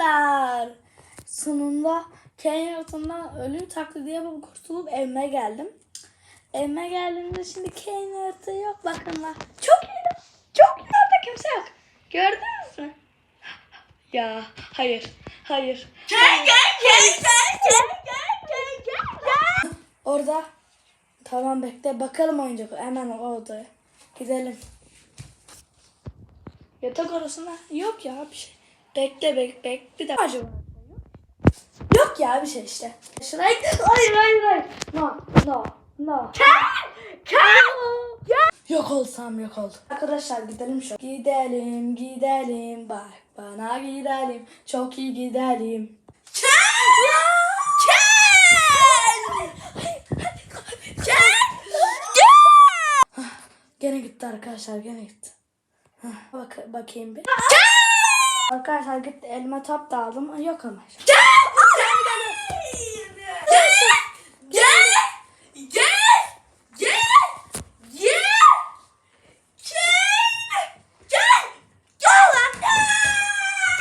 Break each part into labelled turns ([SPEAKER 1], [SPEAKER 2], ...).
[SPEAKER 1] Arkadaşlar sonunda Kenyat'ından ölüm taklidi yapıp kurtulup evime geldim. Evime geldiğimde şimdi Kenyat'ı yok bakın lan. Çok iyi. Çok iyi orada kimse yok. Gördünüz mü? Ya hayır. Hayır. Orada tamam bekle bakalım oyuncak hemen o odaya gidelim. Yatak odasında yok ya bir şey. Bekle bek bek bir dakika. Acaba? Yok ya bir şey işte. Şuraya hayır hayır hayır. No no no. Yok olsam yok oldu. Arkadaşlar gidelim şu. Gidelim gidelim bak bana gidelim. Çok iyi gidelim. Gene gitti arkadaşlar gene gitti. Hah, Bak, bakayım bir. Arkadaşlar gitti elime top da aldım. Yok ama.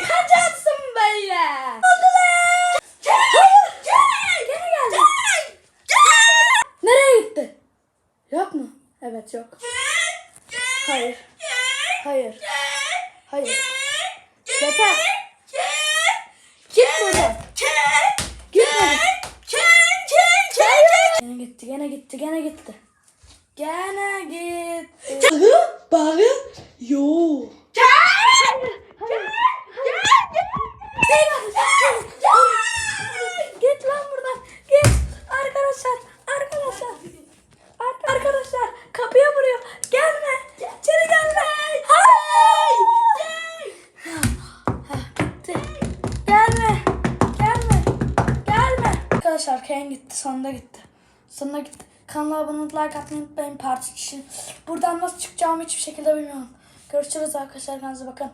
[SPEAKER 1] Kaçarsın böyle. Gene geldi. Nereye gitti? Yok mu? Evet yok. Hayır. Hayır. Hayır. Yeter. Git buradan. Git buradan. Gene gitti, gene gitti, gene gitti. Gitti. Bakın. Yo. Git lan buradan. Git. Arkadaşlar. Arkadaşlar. Ar- arkadaşlar. Kapıya vuruyor. Gelme. İçeri gelme. Hayır. Gitti. Gelme. Gelme. Gelme. Arkadaşlar Ken gitti. Sonunda gitti. Sonunda gitti. Kanala abone olup like atmayı unutmayın parti için. Buradan nasıl çıkacağımı hiçbir şekilde bilmiyorum. Görüşürüz arkadaşlar. Kendinize bakın.